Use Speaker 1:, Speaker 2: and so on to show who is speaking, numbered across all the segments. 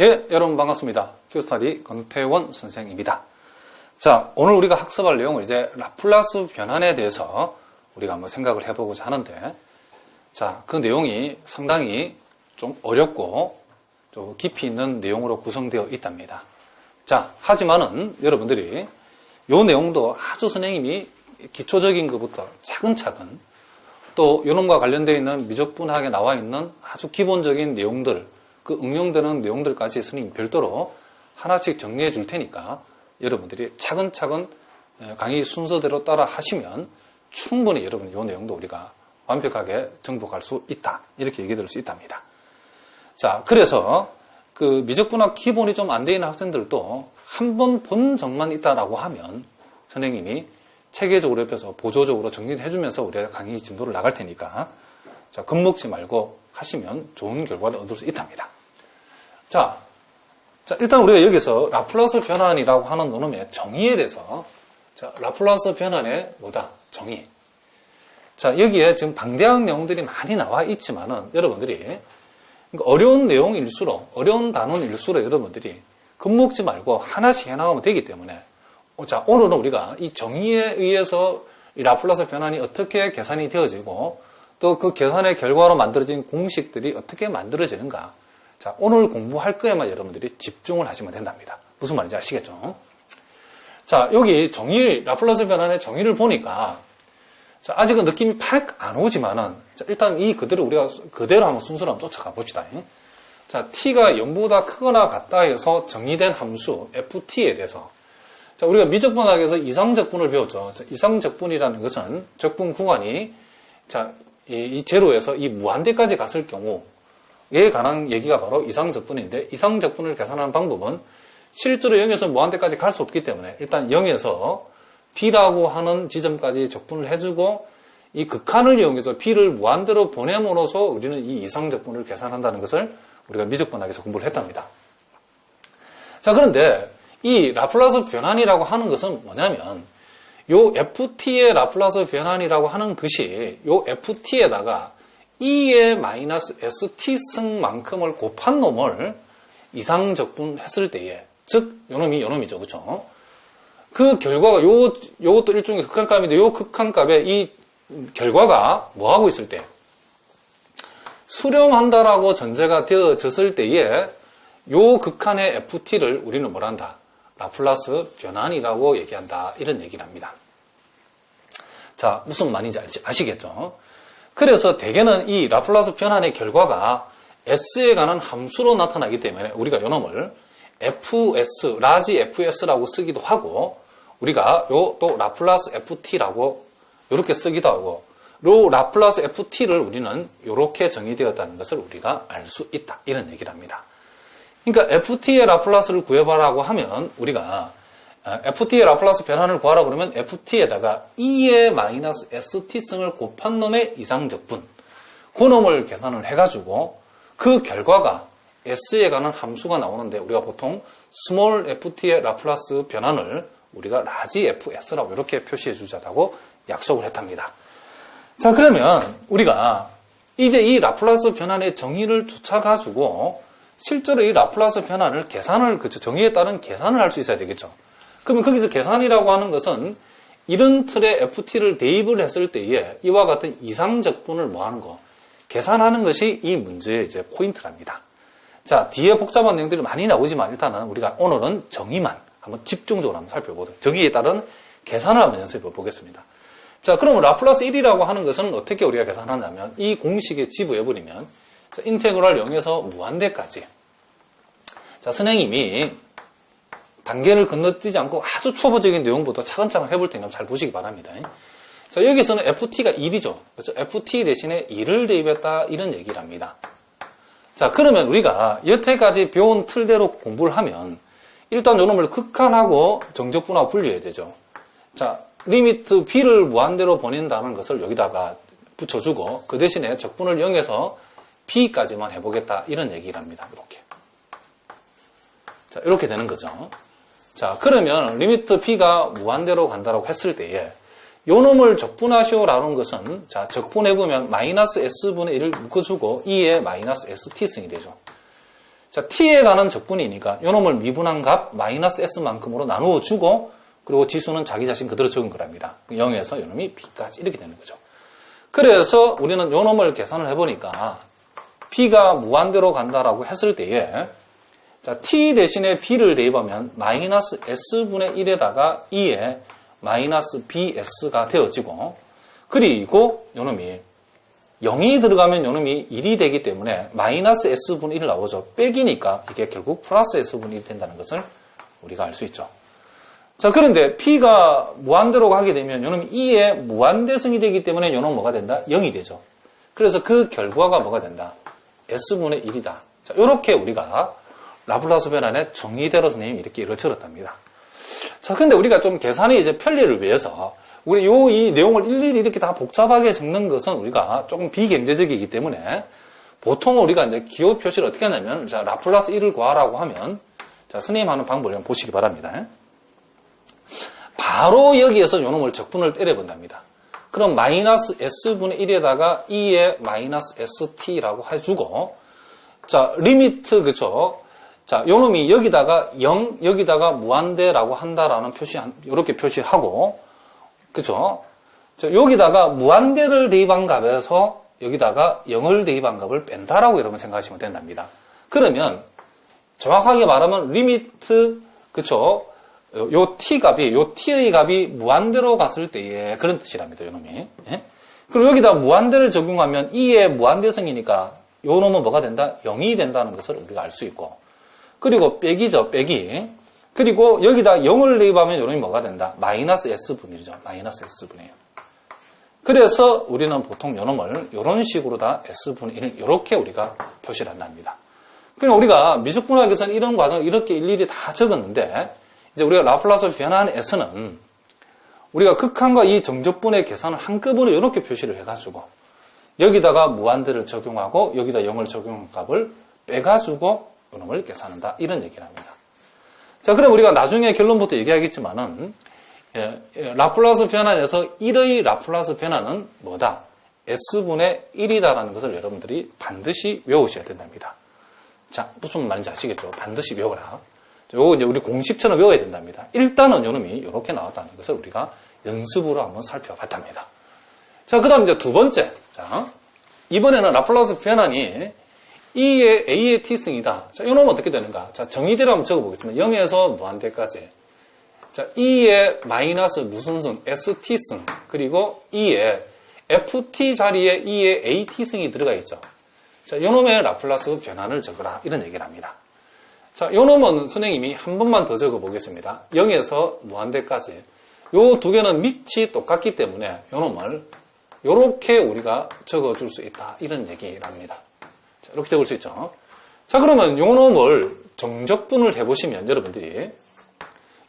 Speaker 1: 예, 여러분 반갑습니다. 큐스타디 권태원 선생입니다. 자, 오늘 우리가 학습할 내용은 이제 라플라스 변환에 대해서 우리가 한번 생각을 해보고자 하는데, 자, 그 내용이 상당히 좀 어렵고 좀 깊이 있는 내용으로 구성되어 있답니다. 자, 하지만은 여러분들이 요 내용도 아주 선생님이 기초적인 것부터 차근차근 또 요놈과 관련되어 있는 미적분학에 나와 있는 아주 기본적인 내용들, 그 응용되는 내용들까지 스님 별도로 하나씩 정리해 줄 테니까 여러분들이 차근차근 강의 순서대로 따라 하시면 충분히 여러분 이 내용도 우리가 완벽하게 정복할 수 있다. 이렇게 얘기 들을 수 있답니다. 자, 그래서 그 미적분학 기본이 좀 안 돼 있는 학생들도 한 번 본 적만 있다라고 하면 선생님이 체계적으로 옆에서 보조적으로 정리를 해주면서 우리가 강의 진도를 나갈 테니까 자, 겁먹지 말고 하시면 좋은 결과를 얻을 수 있답니다. 자, 자, 일단 우리가 여기서 라플라스 변환이라고 하는 놈의 정의에 대해서 자, 라플라스 변환의 뭐다? 정의. 자, 여기에 지금 방대한 내용들이 많이 나와 있지만은 여러분들이 어려운 내용일수록 어려운 단원일수록 여러분들이 겁먹지 말고 하나씩 해나가면 되기 때문에 자, 오늘은 우리가 이 정의에 의해서 이 라플라스 변환이 어떻게 계산이 되어지고 또 그 계산의 결과로 만들어진 공식들이 어떻게 만들어지는가. 자, 오늘 공부할 거에만 여러분들이 집중을 하시면 된답니다. 무슨 말인지 아시겠죠? 자, 여기 정의, 라플라스 변환의 정의를 보니까 자, 아직은 느낌이 팍 안 오지만은 자, 일단 이 그대로 우리가 그대로 한번 순서로 한번 쫓아가 봅시다. 자, t가 0보다 크거나 같다 해서 정의된 함수 ft에 대해서 자, 우리가 미적분학에서 이상적분을 배웠죠. 자, 이상적분이라는 것은 적분 구간이 자, 이, 이 제로에서 이 무한대까지 갔을 경우에 관한 얘기가 바로 이상적분인데 이상적분을 계산하는 방법은 실제로 0에서 무한대까지 갈 수 없기 때문에 일단 0에서 b라고 하는 지점까지 적분을 해주고 이 극한을 이용해서 b를 무한대로 보냄으로써 우리는 이 이상적분을 계산한다는 것을 우리가 미적분학에서 공부를 했답니다. 자 그런데 이 라플라스 변환이라고 하는 것은 뭐냐면 요 ft의 라플라스 변환이라고 하는 것이 요 ft에다가 e의 마이너스 st승만큼을 곱한 놈을 이상 적분했을 때에 즉 요놈이 요놈이죠 그렇죠? 그 결과가 요 요것도 일종의 극한값인데 요 극한값의 이 결과가 뭐 하고 있을 때 수렴한다라고 전제가 되어졌을 때에 요 극한의 ft를 우리는 뭐란다? 라플라스 변환이라고 얘기한다. 이런 얘기를 합니다. 자, 무슨 말인지 아시 겠죠? 그래서 대개는 이 라플라스 변환의 결과가 s에 관한 함수로 나타나기 때문에 우리가 요 놈을 fs, 라지 fs라고 쓰기도 하고 우리가 요 또 라플라스 ft라고 이렇게 쓰기도 하고 요 라플라스 ft를 우리는 이렇게 정의되었다는 것을 우리가 알 수 있다. 이런 얘기를 합니다. 그러니까 ft의 라플라스를 구해봐라고 하면 우리가 ft의 라플라스 변환을 구하라 그러면 ft에다가 e의 마이너스 st승을 곱한 놈의 이상적분 그 놈을 계산을 해가지고 그 결과가 s에 관한 함수가 나오는데 우리가 보통 스몰 ft의 라플라스 변환을 우리가 라지 fs라고 이렇게 표시해 주자라고 약속을 했답니다. 자 그러면 우리가 이제 이 라플라스 변환의 정의를 쫓아가지고 실제로 이 라플라스 변환을 계산을 그쵸 정의에 따른 계산을 할 수 있어야 되겠죠. 그러면 거기서 계산이라고 하는 것은 이런 틀에 ft를 대입을 했을 때에 이와 같은 이상적분을 뭐 하는 거 계산하는 것이 이 문제의 이제 포인트랍니다. 자 뒤에 복잡한 내용들이 많이 나오지만 일단은 우리가 오늘은 정의만 한번 집중적으로 한번 살펴보도록 정의에 따른 계산을 한번 연습해 보겠습니다. 자 그러면 라플라스 1이라고 하는 것은 어떻게 우리가 계산하냐면 이 공식에 지부해 버리면 자, 인테그랄 0에서 무한대까지. 자, 선생님이 단계를 건너뛰지 않고 아주 초보적인 내용부터 차근차근 해볼 테니까 잘 보시기 바랍니다. 자, 여기서는 FT가 1이죠. 그래서 FT 대신에 2를 대입했다 이런 얘기를 합니다. 자, 그러면 우리가 여태까지 배운 틀대로 공부를 하면 일단 요놈을 극한하고 정적분하고 분류해야 되죠. 자, 리미트 B를 무한대로 보낸다는 것을 여기다가 붙여주고 그 대신에 적분을 0에서 B까지만 해보겠다 이런 얘기를 합니다. 이렇게. 자, 이렇게 되는 거죠. 자, 그러면 리미트 B가 무한대로 간다고 했을 때에 요 놈을 적분하시오라는 것은 자, 적분해보면 마이너스 S분의 1을 묶어주고 2의 마이너스 ST승이 되죠. 자, 자, t에 관한 적분이니까 요 놈을 미분한 값 마이너스 s만큼으로 나누어 주고 그리고 지수는 자기 자신 그대로 적은 거랍니다. 0에서 요 놈이 b까지 이렇게 되는 거죠. 그래서 우리는 요 놈을 계산을 해보니까 p가 무한대로 간다라고 했을 때에 자, t 대신에 b를 대입하면 마이너스 s분의 1에다가 2에 마이너스 bs가 되어지고 그리고 요놈이 0이 들어가면 요놈이 1이 되기 때문에 마이너스 s분의 1 나오죠. 빼기니까 이게 결국 플러스 s분의 1이 된다는 것을 우리가 알 수 있죠. 자, 그런데 p가 무한대로 가게 되면 요놈이 2의 무한대성이 되기 때문에 요놈 뭐가 된다? 0이 되죠. 그래서 그 결과가 뭐가 된다? S분의 1이다. 자, 요렇게 우리가 라플라스 변환의 정의대로 선생님이 이렇게 이루어졌답니다. 자, 근데 우리가 좀 계산의 이제 편리를 위해서 우리 요 이 내용을 일일이 이렇게 다 복잡하게 적는 것은 우리가 조금 비경제적이기 때문에 보통 우리가 이제 기호 표시를 어떻게 하냐면 자, 라플라스 1을 구하라고 하면 자, 선생님 하는 방법을 보시기 바랍니다. 바로 여기에서 요놈을 적분을 때려본답니다. 그럼 마이너스 s분의 1에다가 2의 마이너스 st라고 해주고 자 리미트 그쵸? 자 요 놈이 여기다가 0 여기다가 무한대라고 한다라는 표시 이렇게 표시하고 그쵸? 자, 여기다가 무한대를 대입한 값에서 여기다가 0을 대입한 값을 뺀다라고 여러분 생각하시면 된답니다. 그러면 정확하게 말하면 리미트 그쵸 요 t 값이 요 t의 값이 무한대로 갔을 때의 그런 뜻이랍니다. 요 놈이. 예? 그리고 여기다 무한대를 적용하면 2의 무한대성이니까 요 놈은 뭐가 된다? 0이 된다는 것을 우리가 알 수 있고 그리고 빼기죠. 빼기. 그리고 여기다 0을 대입하면 요 놈이 뭐가 된다? 마이너스 s분이죠. 마이너스 s분이에요. 그래서 우리는 보통 요 놈을 이런 식으로 다 s분의 1 이렇게 우리가 표시를 한답니다. 그러니까 우리가 미적분학에서는 이런 과정을 이렇게 일일이 다 적었는데 이제 우리가 라플라스 변환에서는 우리가 극한과 이 정적분의 계산을 한꺼번에 이렇게 표시를 해가지고 여기다가 무한대를 적용하고 여기다 0을 적용한 값을 빼가지고 이놈을 계산한다 이런 얘기를 합니다. 자 그럼 우리가 나중에 결론부터 얘기하겠지만은 예, 예, 라플라스 변환에서 1의 라플라스 변환은 뭐다? s분의 1이다라는 것을 여러분들이 반드시 외우셔야 된답니다. 자 무슨 말인지 아시겠죠? 반드시 외워라. 요거 이제 우리 공식처럼 외워야 된답니다. 일단은 요놈이 이렇게 나왔다는 것을 우리가 연습으로 한번 살펴봤답니다. 자, 그 다음 이제 두 번째. 자, 이번에는 라플라스 변환이 E의 A의 T승이다. 자, 요놈은 어떻게 되는가? 자, 정의대로 한번 적어보겠습니다. 0에서 무한대까지. 자, E의 마이너스 무슨 승? ST승. 그리고 E의 FT 자리에 E의 AT승이 들어가 있죠. 자, 요놈의 라플라스 변환을 적어라. 이런 얘기를 합니다. 자, 요 놈은 선생님이 한 번만 더 적어 보겠습니다. 0에서 무한대까지. 요 두 개는 밑이 똑같기 때문에 요 놈을 요렇게 우리가 적어 줄 수 있다. 이런 얘기를 합니다. 자, 이렇게 적을 수 있죠. 자, 그러면 요 놈을 정적분을 해 보시면 여러분들이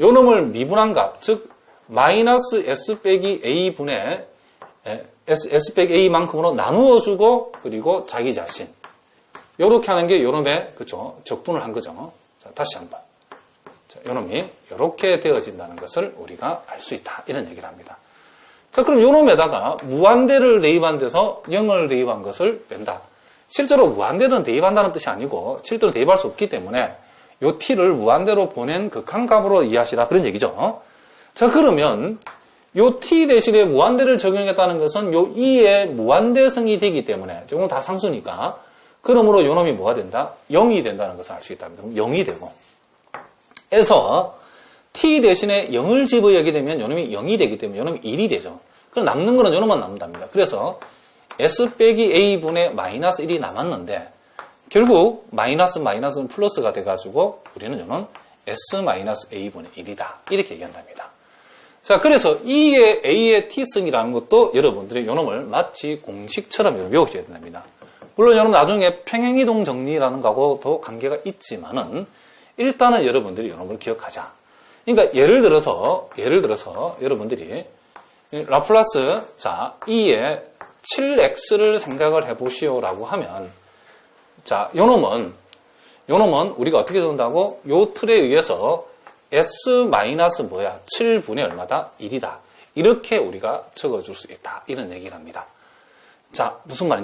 Speaker 1: 요 놈을 미분한 값, 즉 마이너스 s 빼기 a분의 s, s 빼기 a만큼으로 나누어 주고 그리고 자기 자신 요렇게 하는 게 요놈의 그죠 적분을 한 거죠. 자, 다시 한번. 자, 요놈이 요렇게 되어진다는 것을 우리가 알 수 있다. 이런 얘기를 합니다. 자, 그럼 요놈에다가 무한대를 대입한 데서 0을 대입한 것을 뺀다. 실제로 무한대는 대입한다는 뜻이 아니고 실제로 대입할 수 없기 때문에 요 t를 무한대로 보낸 극한값으로 이해하시라 그런 얘기죠. 자, 그러면 요 t 대신에 무한대를 적용했다는 것은 요 2의 무한대성이 되기 때문에 조금 다 상수니까 그러므로 요놈이 뭐가 된다? 0이 된다는 것을 알 수 있답니다. 그럼 0이 되고. 에서 t 대신에 0을 집어여게 되면 요놈이 0이 되기 때문에 요놈이 1이 되죠. 그럼 남는 거는 요놈만 남는답니다. 그래서 s 빼기 a분의 마이너스 1이 남았는데 결국 마이너스 마이너스는 플러스가 돼가지고 우리는 요놈 s 마이너스 a분의 1이다. 이렇게 얘기한답니다. 자, 그래서 E의 A의 T승이라는 것도 여러분들이 요놈을 마치 공식처럼 외우셔야 된답니다. 물론 여러분 나중에 평행이동 정리라는 거하고도 관계가 있지만은 일단은 여러분들이 이런 걸 기억하자. 그러니까 예를 들어서 예를 들어서 여러분들이 라플라스 자 2의 7x를 생각을 해보시오라고 하면 자 요놈은 요놈은 우리가 어떻게 적는다고? 요 틀에 의해서 s 마이너스 뭐야? 7분의 얼마다? 1이다. 이렇게 우리가 적어줄 수 있다. 이런 얘기를 합니다. 자 무슨 말인지